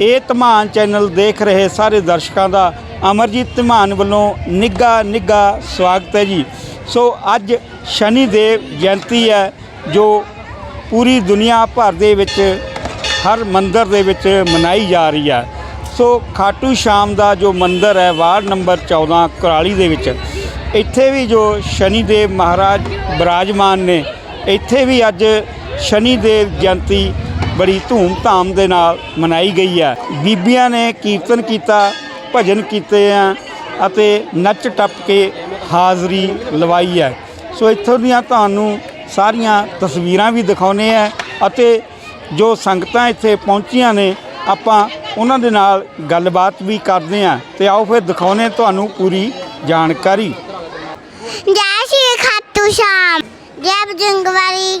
ਇਹ ਧਮਾਨ ਚੈਨਲ ਦੇਖ ਰਹੇ ਸਾਰੇ ਦਰਸ਼ਕਾਂ ਦਾ ਅਮਰਜੀਤ ਧਮਾਨ ਵੱਲੋਂ ਨਿੱਘਾ ਨਿੱਘਾ ਸਵਾਗਤ ਹੈ ਜੀ। ਸੋ ਅੱਜ ਸ਼ਨੀ ਦੇਵ ਜਯੰਤੀ ਹੈ, ਜੋ ਪੂਰੀ ਦੁਨੀਆ ਭਰ ਦੇ ਵਿੱਚ, ਹਰ ਮੰਦਰ ਦੇ ਵਿੱਚ ਮਨਾਈ ਜਾ ਰਹੀ ਹੈ। ਸੋ ਖਾਟੂ ਸ਼ਾਮ ਦਾ ਜੋ ਮੰਦਰ ਹੈ, ਵਾਰਡ ਨੰਬਰ 14 ਕੁਰਾਲੀ ਦੇ ਵਿੱਚ, ਇੱਥੇ ਵੀ ਜੋ ਸ਼ਨੀ ਦੇਵ ਮਹਾਰਾਜ ਬਿਰਾਜਮਾਨ ਨੇ, ਇੱਥੇ ਵੀ ਅੱਜ ਸ਼ਨੀ ਦੇਵ ਜਯੰਤੀ ਬੜੀ ਧੂਮ-ਧਾਮ ਦੇ ਨਾਲ ਮਨਾਈ ਗਈ ਹੈ। ਬੀਬੀਆਂ ਨੇ ਕੀਰਤਨ ਕੀਤਾ, ਭਜਨ ਕੀਤੇ ਆ ਅਤੇ ਨੱਚ ਟੱਪ ਕੇ ਹਾਜ਼ਰੀ ਲਵਾਈ ਹੈ। ਸੋ ਇੱਥੋਂ ਦੀਆਂ ਤੁਹਾਨੂੰ ਸਾਰੀਆਂ ਤਸਵੀਰਾਂ ਵੀ ਦਿਖਾਉਨੇ ਆ ਅਤੇ ਜੋ ਸੰਗਤਾਂ ਇੱਥੇ ਪਹੁੰਚੀਆਂ ਨੇ, ਆਪਾਂ ਉਹਨਾਂ ਦੇ ਨਾਲ ਗੱਲਬਾਤ ਵੀ ਕਰਦੇ ਆ। ਤੇ ਆਓ ਫਿਰ ਦਿਖਾਉਨੇ ਤੁਹਾਨੂੰ ਪੂਰੀ ਜਾਣਕਾਰੀ। ਜੈ ਸ਼੍ਰੀ ਖਾਟੂ ਸ਼ਾਮ। ਜੈ ਬਜੰਗਵਾਰੀ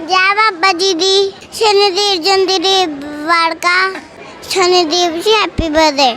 ਜੈ ਬਾਬਾ ਜੀ ਦੀ ਸ਼ਨੀਦੇਵ ਜੰਦੀ ਦੇ ਵਾੜਕਾ। Shanidev ji happy birthday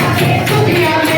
Porque tu me.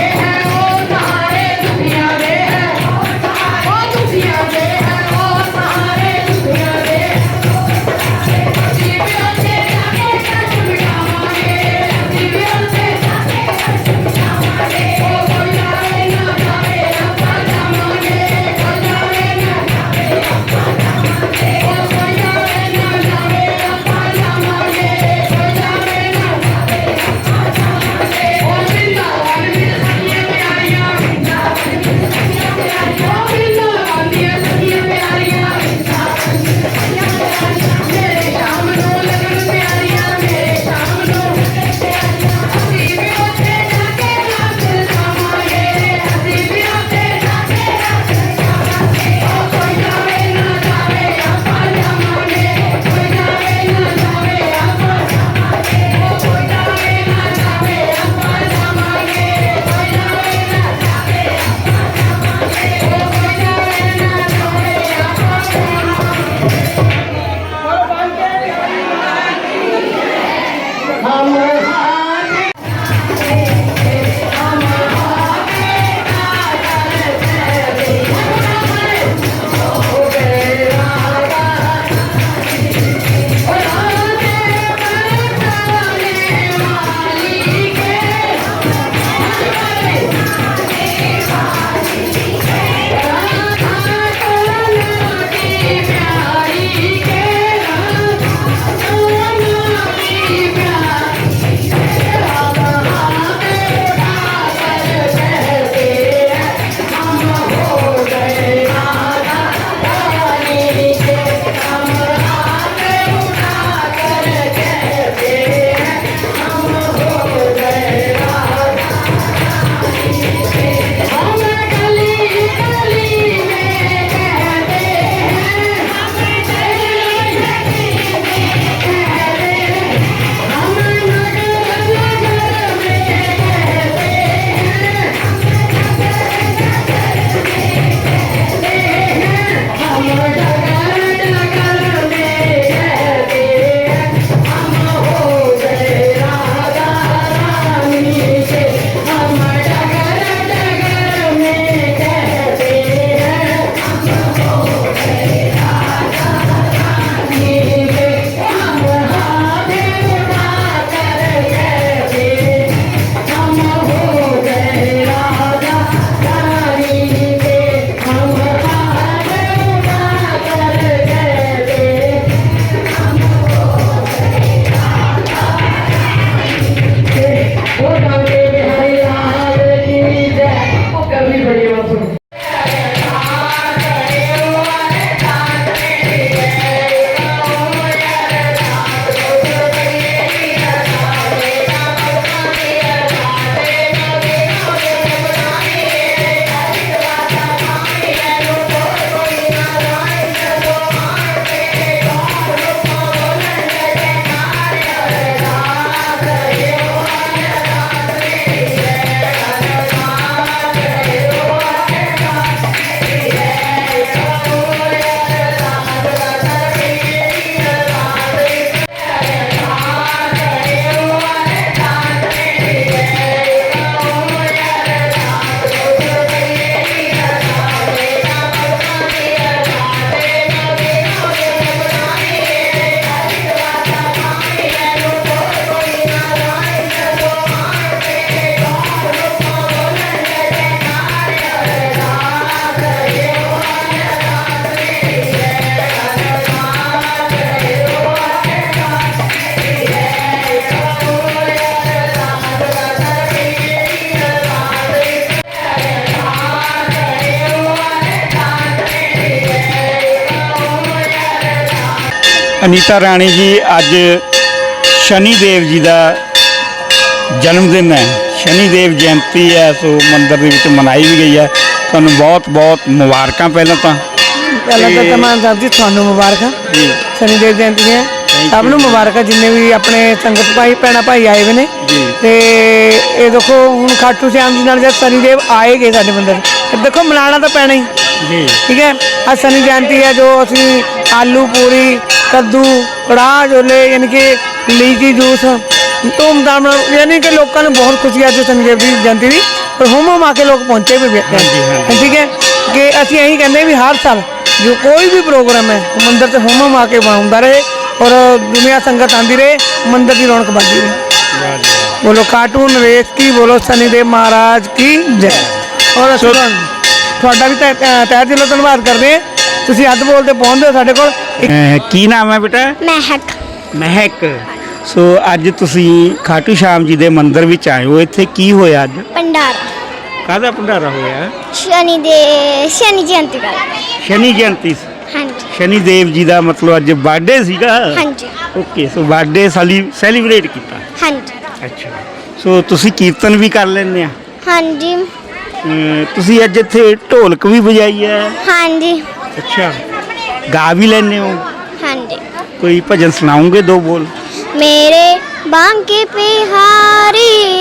Anita Rani ji ਅੱਜ ਸ਼ਨੀ ਦੇਵ ਜੀ ਦਾ ਜਨਮ ਦਿਨ ਹੈ। ਸ਼ਨੀ ਦੇਵ ਜਯੰਤੀ ਹੈ ਸੋ ਮੰਦਿਰ ਦੇ ਵਿੱਚ ਮਨਾਈ ਵੀ ਗਈ ਹੈ। ਤੁਹਾਨੂੰ ਬਹੁਤ ਬਹੁਤ ਮੁਬਾਰਕਾਂ ਪਹਿਲਾਂ ਤਾਂ। ਪਹਿਲਾਂ ਤਾਂ ਤਮਾਮ ਸਾਹਿਬ ਜੀ ਤੁਹਾਨੂੰ ਮੁਬਾਰਕਾਂ। ਜੀ। ਸ਼ਨੀ ਦੇਵ ਜਯੰਤੀ you. ਸਭ ਨੂੰ ਮੁਬਾਰਕਾਂ ਜਿੰਨੇ ਵੀ ਆਪਣੇ ਸੰਗਤ ਭਾਈ ਭੈਣਾਂ ਭਾਈ ਆਏ ਹੋਏ ਨੇ। ਤੇ ਇਹ ਦੇਖੋ ਹੁਣ ਖਾਟੂ ਸ਼ਾਮ ਜੀ ਨਾਲ ਜਦ ਸ਼ਨੀ ਦੇਵ ਆਏਗੇ ਸਾਡੇ ਮੰਦਿਰ ਤੇ ਦੇਖੋ ਮਨਾਉਣਾ ਤਾਂ ਪੈਣਾ ਹੀ। ਜੀ। ਠੀਕ ਹੈ? ਅੱਜ ਸ਼ਨੀ ਜਯੰਤੀ ਹੈ ਜੋ ਅਸੀਂ ਆਲੂ ਪੂਰੀ ਕੱਦੂ ਕੜਾਹ ਛੋਲੇ ਯਾਨੀ ਕਿ ਲੀਚੀ ਜੂਸ ਧੂਮਧਾਮ ਨਾਲ ਯਾਨੀ ਕਿ ਲੋਕਾਂ ਨੂੰ ਬਹੁਤ ਖੁਸ਼ੀ ਹੈ ਅੱਜ ਸ਼ਨੀ ਦੇਵ ਦੀ ਜਯੰਤੀ ਦੀ ਪਰ ਹੁਮ ਹੁਮ ਆ ਕੇ ਲੋਕ ਪਹੁੰਚੇ ਵੀ ਬੈਠੇ ਹਾਂਜੀ, ਹਾਂਜੀ। ਠੀਕ ਹੈ ਕਿ ਅਸੀਂ ਇਹੀ ਕਹਿੰਦੇ ਵੀ ਹਰ ਸਾਲ ਜੋ ਕੋਈ ਵੀ ਪ੍ਰੋਗਰਾਮ ਹੈ ਉਹ ਮੰਦਿਰ ਤੇ ਹੁਮ ਹੁਮ ਆ ਕੇ ਹੁੰਦਾ ਰਹੇ ਔਰ ਦੁਨੀਆ ਸੰਗਤ ਆਂਦੀ ਰਹੇ ਮੰਦਿਰ ਦੀ ਰੌਣਕ ਵੱਧਦੀ ਰਹੇ ਬੋਲੋ ਕਾਰਟੂਨ ਰੇਸ ਕੀ ਬੋਲੋ ਸਨੀ ਦੇਵ ਮਹਾਰਾਜ ਕੀ ਜੈ ਔਰ ਅਸੀਂ ਤੁਹਾਨੂੰ- ਤੁਹਾਡਾ ਵੀ ਤਹਿ ਤਹਿ- ਤਹਿ ਦਿਲੋਂ ਧੰਨਵਾਦ ਕਰਦੇ ਹਾਂ ਤੁਸੀਂ ਅੱਧ ਬੋਲ ਤੇ ਪਹੁੰਚਦੇ ਹੋ ਸਾਡੇ ਕੋਲ ਇੱਕ ਅਹ ਕੀ ਨਾਮ ਹੈ ਬੇਟਾ? ਮਹਿਕ। ਮਹਿਕ। ਸੋ ਅੱਜ ਤੁਸੀਂ ਖਾਟੂ ਸ਼ਾਮ ਜੀ ਦੇ ਮੰਦਿਰ ਵਿੱਚ ਆਏ ਹੋ। ਇੱਥੇ ਕੀ ਹੋਇਆ ਅੱਜ? ਪੰਡਾਰਾ ਕਾਹਦਾ ਭੰਡਾਰਾ ਹੋਇਆ? ਸ਼ਨੀ ਦੇ ਸ਼ਨੀ ਜਯੰਤੀ ਦਾ। ਸ਼ਨੀ ਜਯੰਤੀ ਸੀ। ਹਾਂਜੀ। ਸ਼ਨੀ ਦੇਵ ਜੀ ਦਾ ਮਤਲਬ ਅੱਜ ਬਰਥਡੇ ਸੀਗਾ। ਹਾਂਜੀ। ਓਕੇ ਸੋ ਬਰਥਡੇ ਸਾਲੀ ਸੈਲੀਬ੍ਰੇਟ ਕੀਤਾ। ਹਾਂਜੀ। ਅੱਛਾ। ਸੋ ਤੁਸੀਂ ਕੀਰਤਨ ਵੀ ਕਰ ਲੈਂਦੇ ਆ। ਹਾਂਜੀ। ਅਮ ਤੁਸੀਂ ਅੱਜ ਇੱਥੇ ਢੋਲਕ ਵੀ ਵਜਾਈ ਹੈ। ਹਾਂਜੀ। ਅੱਛਾ। ਗਾ ਵੀ ਲੈਨੇ ਹੋ? ਹਾਂਜੀ। ਕੋਈ ਭਜਨ ਸੁਣਾਉਂਗੇ ਦੋ ਬੋਲ? ਮੇਰੇ ਬਾਂਕੇ ਪੇ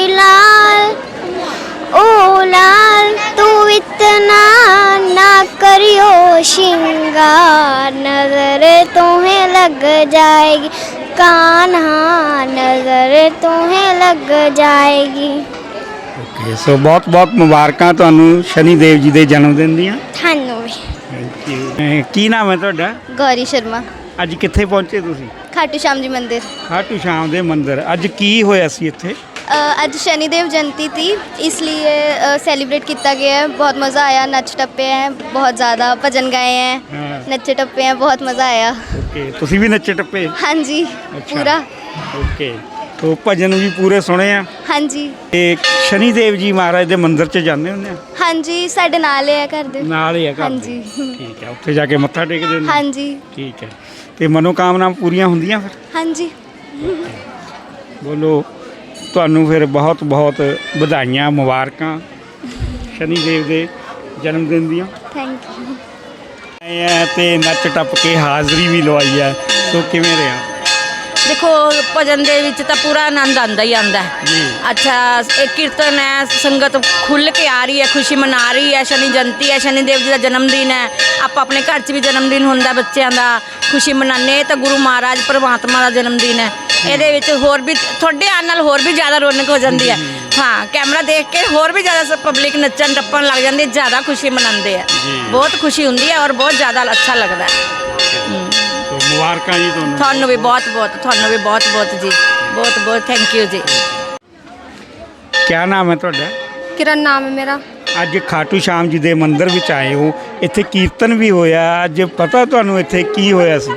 ਲਾਲ ਓ ਲਾਲ ਤੂੰ ਇਤਨਾ ਨਾ ਕਰਿਓ ਸ਼ਿੰਗਾਰ ਨਜ਼ਰ ਤੁਮੇ ਲੱਗ ਜਾਏਗੀ ਕਾਨਹਾ ਨਜ਼ਰ ਤੁਮੇ ਲੱਗ ਜਾਏਗੀ। ਓਕੇ ਸੋ ਬਹੁਤ ਬਹੁਤ ਮੁਬਾਰਕਾਂ ਤੁਹਾਨੂੰ ਸ਼ਨੀ ਦੇਵ ਜੀ ਦੇ ਜਨਮ ਦਿਨ ਦੀਆਂ। ਤੁਹਾਨੂੰ ਵੀ। ਕੀ ਨਾਮ ਹੈ ਤੁਹਾਡਾ गौरी शर्मा ਅੱਜ ਕਿੱਥੇ ਪਹੁੰਚੇ ਤੁਸੀਂ खाटू श्याम जी मंदिर ਖਾਟੂ ਸ਼ਾਮ ਦੇ ਮੰਦਿਰ ਅੱਜ ਕੀ ਹੋਇਆ ਸੀ ਇੱਥੇ अ, ਅੱਜ शनिदेव जयंती थी इसलिए सेलिब्रेट किया गया है बहुत मज़ा आया नच टप्पे हैं बहुत ज़्यादा भजन गाए हैं ਹਾਂ नच्चे टप्पे हैं बहुत मज़ा आया ਓਕੇ ਤੁਸੀਂ ਵੀ ਨੱਚੇ ਟੱਪੇ हाँ जी अच्छा। पूरा ਓਕੇ ਤੋ ਭਜਨ ਵੀ ਪੂਰੇ ਸੁਣੇ ਆ। ਹਾਂਜੀ। ਤੇ ਸ਼ਨੀ ਦੇਵ ਜੀ ਮਹਾਰਾਜ ਦੇ ਮੰਦਿਰ ਚ ਜਾਂਦੇ ਹੁੰਦੇ ਆ? ਹਾਂਜੀ ਸਾਡੇ ਨਾਲ ਹੀ ਆ ਘਰ ਨਾਲ ਹੀ ਆ ਘਰ ਹਾਂਜੀ। ਠੀਕ ਹੈ ਉੱਥੇ ਜਾ ਕੇ ਮੱਥਾ ਟੇਕਦੇ ਹੁੰਦੇ ਹਾਂਜੀ। ਠੀਕ ਹੈ ਤੇ ਮਨੋਕਾਮਨਾ ਪੂਰੀਆਂ ਹੁੰਦੀਆਂ ਫਿਰ? ਹਾਂਜੀ। ਬੋਲੋ ਤੁਹਾਨੂੰ ਫਿਰ ਬਹੁਤ ਬਹੁਤ ਵਧਾਈਆਂ ਮੁਬਾਰਕਾਂ ਸ਼ਨੀ ਦੇਵ ਦੇ ਜਨਮ ਦਿਨ ਦੀਆਂ। ਥੈਂਕ ਯੂ ਆਏ ਆ ਤੇ ਨੱਚ ਟੱਪ ਕੇ ਹਾਜ਼ਰੀ ਵੀ ਲਵਾਈ ਆ। ਸੋ ਕਿਵੇਂ ਰਿਹਾ? ਦੇਖੋ ਭਜਨ ਦੇ ਵਿੱਚ ਤਾਂ ਪੂਰਾ ਆਨੰਦ ਆਂਦਾ ਹੀ ਆਂਦਾ ਜੀ। ਅੱਛਾ ਇਹ ਕੀਰਤਨ ਹੈ ਸੰਗਤ ਖੁੱਲ ਕੇ ਆ ਰਹੀ ਹੈ ਖੁਸ਼ੀ ਮਨਾ ਰਹੀ ਹੈ ਸ਼ਨੀ ਜਯੰਤੀ ਹੈ ਸ਼ਨੀ ਦੇਵ ਜੀ ਦਾ ਜਨਮ ਦਿਨ ਹੈ। ਆਪਾਂ ਆਪਣੇ ਘਰ 'ਚ ਵੀ ਜਨਮ ਦਿਨ ਹੁੰਦਾ ਬੱਚਿਆਂ ਦਾ ਖੁਸ਼ੀ ਮਨਾਉਂਦੇ ਤਾਂ ਗੁਰੂ ਮਹਾਰਾਜ ਪਰਮਾਤਮਾ ਦਾ ਜਨਮ ਦਿਨ ਹੈ ਇਹਦੇ ਵਿੱਚ ਹੋਰ ਵੀ ਤੁਹਾਡੇ ਆਉਣ ਨਾਲ ਹੋਰ ਵੀ ਜ਼ਿਆਦਾ ਰੌਣਕ ਹੋ ਜਾਂਦੀ ਹੈ। ਹਾਂ ਕੈਮਰਾ ਦੇਖ ਕੇ ਹੋਰ ਵੀ ਜ਼ਿਆਦਾ ਪਬਲਿਕ ਨੱਚਣ ਟੱਪਣ ਲੱਗ ਜਾਂਦੀ ਹੈ ਜ਼ਿਆਦਾ ਖੁਸ਼ੀ ਮਨਾਉਂਦੇ ਆ ਬਹੁਤ ਖੁਸ਼ੀ ਹੁੰਦੀ ਹੈ ਔਰ ਬਹੁਤ ਜ਼ਿਆਦਾ ਅੱਛਾ ਲੱਗਦਾ ਹੈ। ਮੁਬਾਰਕਾਂ ਜੀ ਤੁਹਾਨੂੰ ਤੁਹਾਨੂੰ ਵੀ ਬਹੁਤ ਬਹੁਤ ਤੁਹਾਨੂੰ ਵੀ ਬਹੁਤ ਬਹੁਤ ਜੀ ਬਹੁਤ ਬਹੁਤ ਥੈਂਕ ਯੂ ਜੀ ਕੀ ਨਾਮ ਹੈ ਤੁਹਾਡਾ ਕਿਰਨ ਨਾਮ ਹੈ ਮੇਰਾ ਅੱਜ ਖਾਟੂ ਸ਼ਾਮ ਜੀ ਦੇ ਮੰਦਿਰ ਵਿੱਚ ਆਏ ਹੋ ਇੱਥੇ ਕੀਰਤਨ ਵੀ ਹੋਇਆ ਅੱਜ ਪਤਾ ਤੁਹਾਨੂੰ ਇੱਥੇ ਕੀ ਹੋਇਆ ਸੀ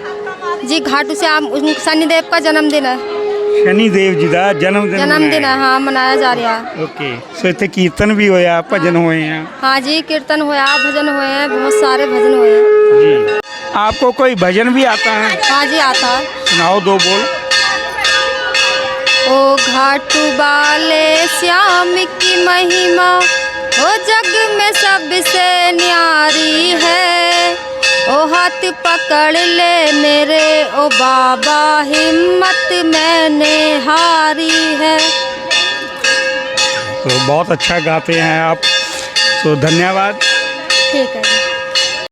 जी घाटू श्याम शनिदेव का जन्मदिन है ਸ਼ਨੀ ਦੇਵ ਜੀ ਦਾ ਜਨਮ ਦਿਨ जन्मदिन है हाँ मनाया जा रहा है ਓਕੇ ਸੋ ਇੱਥੇ ਕੀਰਤਨ ਵੀ ਹੋਇਆ ਭਜਨ ਹੋਏ ਆ हाँ जी कीर्तन होया भजन हुए हैं बहुत सारे भजन हुए हैं जी आपको कोई भजन भी आता है? हाँ जी आता है। सुनाओ दो बोल। ओ घाटू बाले श्याम की महिमा ओ जग में सबसे न्यारी है। ओ हाथ पकड़ ले मेरे ओ बाबा हिम्मत मैंने हारी है। तो बहुत अच्छा गाते हैं आप। तो धन्यवाद। ठीक है